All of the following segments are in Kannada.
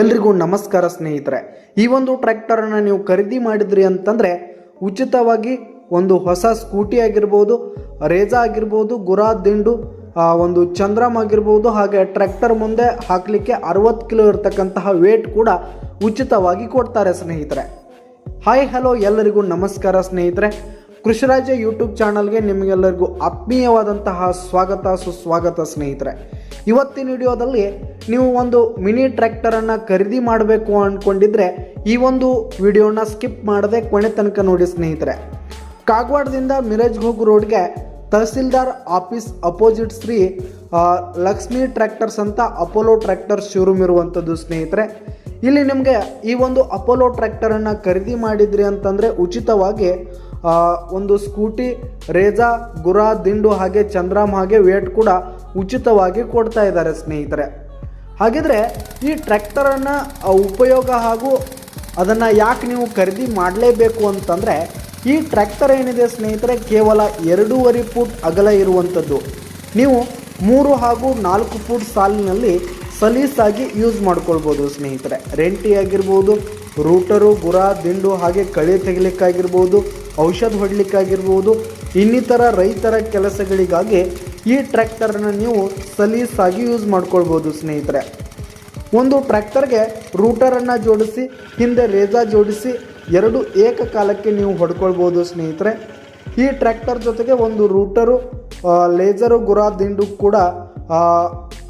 ಎಲ್ರಿಗೂ ನಮಸ್ಕಾರ ಸ್ನೇಹಿತರೆ. ಈ ಒಂದು ಟ್ರ್ಯಾಕ್ಟರನ್ನು ನೀವು ಖರೀದಿ ಮಾಡಿದ್ರಿ ಅಂತಂದರೆ ಉಚಿತವಾಗಿ ಒಂದು ಹೊಸ ಸ್ಕೂಟಿ ಆಗಿರ್ಬೋದು ರೇಜಾ ಆಗಿರ್ಬೋದು ಗುರಾ ದಿಂಡು ಒಂದು ಚಂದ್ರಮ್ ಆಗಿರ್ಬೋದು, ಹಾಗೆ ಟ್ರ್ಯಾಕ್ಟರ್ ಮುಂದೆ ಹಾಕಲಿಕ್ಕೆ ಅರವತ್ತು ಕಿಲೋ ಇರತಕ್ಕಂತಹ ವೇಟ್ ಕೂಡ ಉಚಿತವಾಗಿ ಕೊಡ್ತಾರೆ ಸ್ನೇಹಿತರೆ. ಹಾಯ್ ಹಲೋ ಎಲ್ಲರಿಗೂ ನಮಸ್ಕಾರ ಸ್ನೇಹಿತರೆ. ಕೃಷಿರಾಜ ಯೂಟ್ಯೂಬ್ ಚಾನಲ್ಗೆ ನಿಮಗೆಲ್ಲರಿಗೂ ಆತ್ಮೀಯವಾದಂತಹ ಸ್ವಾಗತ, ಸುಸ್ವಾಗತ ಸ್ನೇಹಿತರೆ. ಇವತ್ತಿನ ವಿಡಿಯೋದಲ್ಲಿ ನೀವು ಒಂದು ಮಿನಿ ಟ್ರ್ಯಾಕ್ಟರನ್ನು ಖರೀದಿ ಮಾಡಬೇಕು ಅಂದ್ಕೊಂಡಿದ್ರೆ ಈ ಒಂದು ವಿಡಿಯೋನ ಸ್ಕಿಪ್ ಮಾಡದೆ ಕೊನೆ ತನಕ ನೋಡಿ ಸ್ನೇಹಿತರೆ. ಕಾಗವಾಡದಿಂದ ಮಿರಜ್ ಹೋಗು ರೋಡ್ಗೆ tahsildar office opposite Shri Lakshmi tractors ಅಂತ ಅಪೋಲೋ ಟ್ರ್ಯಾಕ್ಟರ್ ಶೋರೂಮ್ ಇರುವಂಥದ್ದು ಸ್ನೇಹಿತರೆ. ಇಲ್ಲಿ ನಿಮಗೆ ಈ ಒಂದು ಅಪೋಲೋ ಟ್ರ್ಯಾಕ್ಟರನ್ನು ಖರೀದಿ ಮಾಡಿದ್ರಿ ಅಂತಂದರೆ ಉಚಿತವಾಗಿ ಒಂದು ಸ್ಕೂಟಿ, ರೇಜಾ, ಗುರಾ, ದಿಂಡು ಹಾಗೆ ಚಂದ್ರಾಮ್ ಹಾಗೆ ವೇಟ್ ಕೂಡ ಉಚಿತವಾಗಿ ಕೊಡ್ತಾ ಇದ್ದಾರೆ ಸ್ನೇಹಿತರೆ. ಹಾಗಿದ್ರೆ ಈ ಟ್ರ್ಯಾಕ್ಟರನ್ನು ಉಪಯೋಗ ಹಾಗೂ ಅದನ್ನು ಯಾಕೆ ನೀವು ಖರೀದಿ ಮಾಡಲೇಬೇಕು ಅಂತಂದರೆ, ಈ ಟ್ರ್ಯಾಕ್ಟರ್ ಏನಿದೆ ಸ್ನೇಹಿತರೆ, ಕೇವಲ ಎರಡೂವರೆ ಫುಟ್ ಅಗಲ ಇರುವಂಥದ್ದು ನೀವು ಮೂರು ಹಾಗೂ ನಾಲ್ಕು ಫುಟ್ ಸಾಲಿನಲ್ಲಿ ಸಲೀಸಾಗಿ ಯೂಸ್ ಮಾಡ್ಕೊಳ್ಬೋದು ಸ್ನೇಹಿತರೆ. ರೆಂಟಿ ಆಗಿರ್ಬೋದು, ರೂಟರು, ಗುರ, ದಿಂಡು ಹಾಗೆ ಕಳೆ ತೆಗಿಲಿಕ್ಕಾಗಿರ್ಬೋದು, ಔಷಧ ಹೊಡಲಿಕ್ಕಾಗಿರ್ಬೋದು, ಇನ್ನಿತರ ರೈತರ ಕೆಲಸಗಳಿಗಾಗಿ ಈ ಟ್ರ್ಯಾಕ್ಟರನ್ನು ನೀವು ಸಲೀಸಾಗಿ ಯೂಸ್ ಮಾಡ್ಕೊಳ್ಬೋದು ಸ್ನೇಹಿತರೆ. ಒಂದು ಟ್ರ್ಯಾಕ್ಟರ್ಗೆ ರೂಟರನ್ನು ಜೋಡಿಸಿ, ಹಿಂದೆ ರೇಜಾ ಜೋಡಿಸಿ, ಎರಡು ಏಕಕಾಲಕ್ಕೆ ನೀವು ಹೊಡ್ಕೊಳ್ಬೋದು ಸ್ನೇಹಿತರೆ. ಈ ಟ್ರ್ಯಾಕ್ಟರ್ ಜೊತೆಗೆ ಒಂದು ರೂಟರು ಲೇಸರು ಗುರಾ ದಿಂಡು ಕೂಡ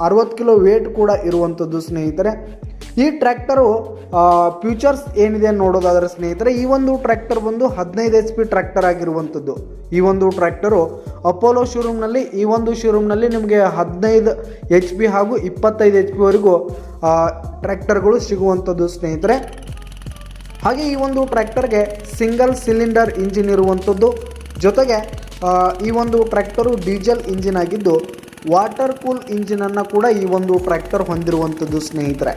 ಅರವತ್ತು ಕಿಲೋ ವೇಟ್ ಕೂಡ ಇರುವಂಥದ್ದು ಸ್ನೇಹಿತರೆ. ಈ ಟ್ರ್ಯಾಕ್ಟರು ಫ್ಯೂಚರ್ಸ್ ಏನಿದೆ ನೋಡೋದಾದರೆ ಸ್ನೇಹಿತರೆ, ಈ ಒಂದು ಟ್ರ್ಯಾಕ್ಟರ್ ಬಂದು ಹದಿನೈದು ಎಚ್ ಪಿ ಟ್ರ್ಯಾಕ್ಟರ್ ಆಗಿರುವಂಥದ್ದು. ಈ ಒಂದು ಟ್ರ್ಯಾಕ್ಟರು ಅಪೋಲೋ ಶೋರೂಮ್ನಲ್ಲಿ, ಈ ಒಂದು ಶೋರೂಮ್ನಲ್ಲಿ ನಿಮಗೆ ಹದಿನೈದು ಎಚ್ ಪಿ ಹಾಗೂ ಇಪ್ಪತ್ತೈದು ಎಚ್ ಪಿವರೆಗೂ ಟ್ರ್ಯಾಕ್ಟರ್ಗಳು ಸಿಗುವಂಥದ್ದು ಸ್ನೇಹಿತರೆ. ಹಾಗೆ ಈ ಒಂದು ಟ್ರ್ಯಾಕ್ಟರ್ಗೆ ಸಿಂಗಲ್ ಸಿಲಿಂಡರ್ ಇಂಜಿನ್ ಇರುವಂಥದ್ದು. ಜೊತೆಗೆ ಈ ಒಂದು ಟ್ರ್ಯಾಕ್ಟರು ಡೀಸೆಲ್ ಇಂಜಿನ್ ಆಗಿದ್ದು, ವಾಟರ್ ಕೂಲ್ ಇಂಜಿನನ್ನು ಕೂಡ ಈ ಒಂದು ಟ್ರ್ಯಾಕ್ಟರ್ ಹೊಂದಿರುವಂಥದ್ದು ಸ್ನೇಹಿತರೆ.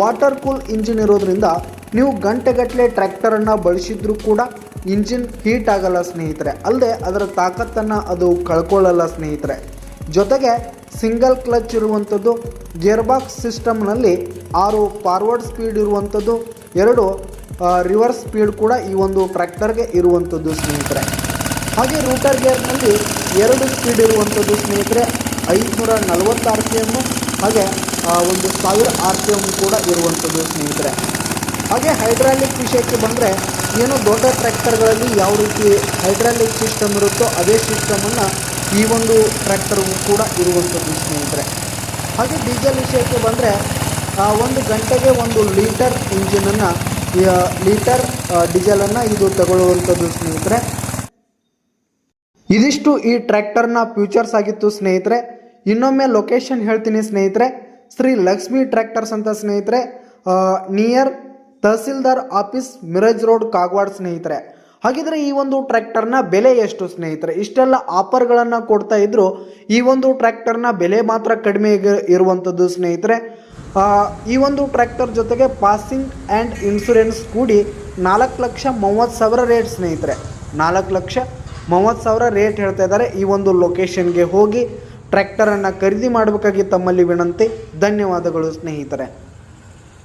ವಾಟರ್ ಕೂಲ್ ಇಂಜಿನ್ ಇರೋದ್ರಿಂದ ನೀವು ಗಂಟೆಗಟ್ಟಲೆ ಟ್ರ್ಯಾಕ್ಟರನ್ನು ಬಳಸಿದ್ರೂ ಕೂಡ ಇಂಜಿನ್ ಹೀಟ್ ಆಗಲ್ಲ ಸ್ನೇಹಿತರೆ. ಅಲ್ಲದೆ ಅದರ ತಾಕತ್ತನ್ನು ಅದು ಕಳ್ಕೊಳ್ಳಲ್ಲ ಸ್ನೇಹಿತರೆ. ಜೊತೆಗೆ ಸಿಂಗಲ್ ಕ್ಲಚ್ ಇರುವಂಥದ್ದು, ಗೇರ್ಬಾಕ್ಸ್ ಸಿಸ್ಟಮ್ನಲ್ಲಿ ಆರು ಫಾರ್ವರ್ಡ್ ಸ್ಪೀಡ್ ಇರುವಂಥದ್ದು, ಎರಡು ರಿವರ್ಸ್ ಸ್ಪೀಡ್ ಕೂಡ ಈ ಒಂದು ಟ್ರ್ಯಾಕ್ಟರ್ಗೆ ಇರುವಂಥದ್ದು ಸ್ನೇಹಿತರೆ. ಹಾಗೆ ರೂಟರ್ ಗೇರ್ನಲ್ಲಿ ಎರಡು ಸ್ಪೀಡ್ ಇರುವಂಥದ್ದು ಸ್ನೇಹಿತರೆ, ಐದುನೂರ ನಲವತ್ತು ಆರ್ ಪಿ ಎಮ್ಮು ಹಾಗೆ ಒಂದು ಸಾವಿರ ಆರ್ ಪಿ ಎಂ ಕೂಡ ಇರುವಂಥದ್ದು ಸ್ನೇಹಿತರೆ. ಹಾಗೆ ಹೈಡ್ರಾಲಿಕ್ ವಿಷಯಕ್ಕೆ ಬಂದರೆ ಏನು ದೊಡ್ಡ ಟ್ರ್ಯಾಕ್ಟರ್ಗಳಲ್ಲಿ ಯಾವ ರೀತಿ ಹೈಡ್ರಾಲಿಕ್ ಸಿಸ್ಟಮ್ ಇರುತ್ತೋ ಅದೇ ಸಿಸ್ಟಮನ್ನು ಈ ಒಂದು ಟ್ರ್ಯಾಕ್ಟರ್ಗೂ ಕೂಡ ಇರುವಂಥದ್ದು ಸ್ನೇಹಿತರೆ. ಹಾಗೆ ಡೀಸೆಲ್ ವಿಷಯಕ್ಕೆ ಬಂದರೆ ಒಂದು ಗಂಟೆಗೆ ಒಂದು ಲೀಟರ್ ಇಂಜಿನನ್ನು ಲೀಟರ್ ಡೀಸೆಲನ್ನು ಇದು ತಗೊಳ್ಳುವಂಥದ್ದು ಸ್ನೇಹಿತರೆ. ಇದಿಷ್ಟು ಈ ಟ್ರ್ಯಾಕ್ಟರ್ನ ಫ್ಯೂಚರ್ಸ್ ಆಗಿತ್ತು ಸ್ನೇಹಿತರೆ. ಇನ್ನೊಮ್ಮೆ ಲೊಕೇಶನ್ ಹೇಳ್ತೀನಿ ಸ್ನೇಹಿತರೆ. ಶ್ರೀ ಲಕ್ಷ್ಮಿ ಟ್ರ್ಯಾಕ್ಟರ್ಸ್ ಅಂತ ಸ್ನೇಹಿತರೆ near tahsildar office Miraj road Kagwad ಸ್ನೇಹಿತರೆ. ಹಾಗಿದ್ರೆ ಈ ಒಂದು ಟ್ರ್ಯಾಕ್ಟರ್ನ ಬೆಲೆ ಎಷ್ಟು ಸ್ನೇಹಿತರೆ? ಇಷ್ಟೆಲ್ಲ ಆಫರ್ಗಳನ್ನು ಕೊಡ್ತಾ ಇದ್ರು ಈ ಒಂದು ಟ್ರ್ಯಾಕ್ಟರ್ನ ಬೆಲೆ ಮಾತ್ರ ಕಡಿಮೆ ಇರುವಂಥದ್ದು ಸ್ನೇಹಿತರೆ. ಈ ಒಂದು ಟ್ರ್ಯಾಕ್ಟರ್ ಜೊತೆಗೆ ಪಾಸಿಂಗ್ ಆ್ಯಂಡ್ ಇನ್ಶೂರೆನ್ಸ್ ಕೂಡಿ ನಾಲ್ಕು ಲಕ್ಷ ಮೂವತ್ತು ಸಾವಿರ ರೇಟ್ ಸ್ನೇಹಿತರೆ. ನಾಲ್ಕು ಲಕ್ಷ ಮೂವತ್ತು ಸಾವಿರ ರೇಟ್ ಹೇಳ್ತಾ ಇದ್ದಾರೆ ಈ ಒಂದು ಲೊಕೇಶನ್ಗೆ ಹೋಗಿ. ಟ್ರ್ಯಾಕ್ಟರನ್ನು ಖರೀದಿ ಮಾಡಬೇಕಾಗಿ ತಮ್ಮಲ್ಲಿ ವಿನಂತಿ. ಧನ್ಯವಾದಗಳು ಸ್ನೇಹಿತರೆ.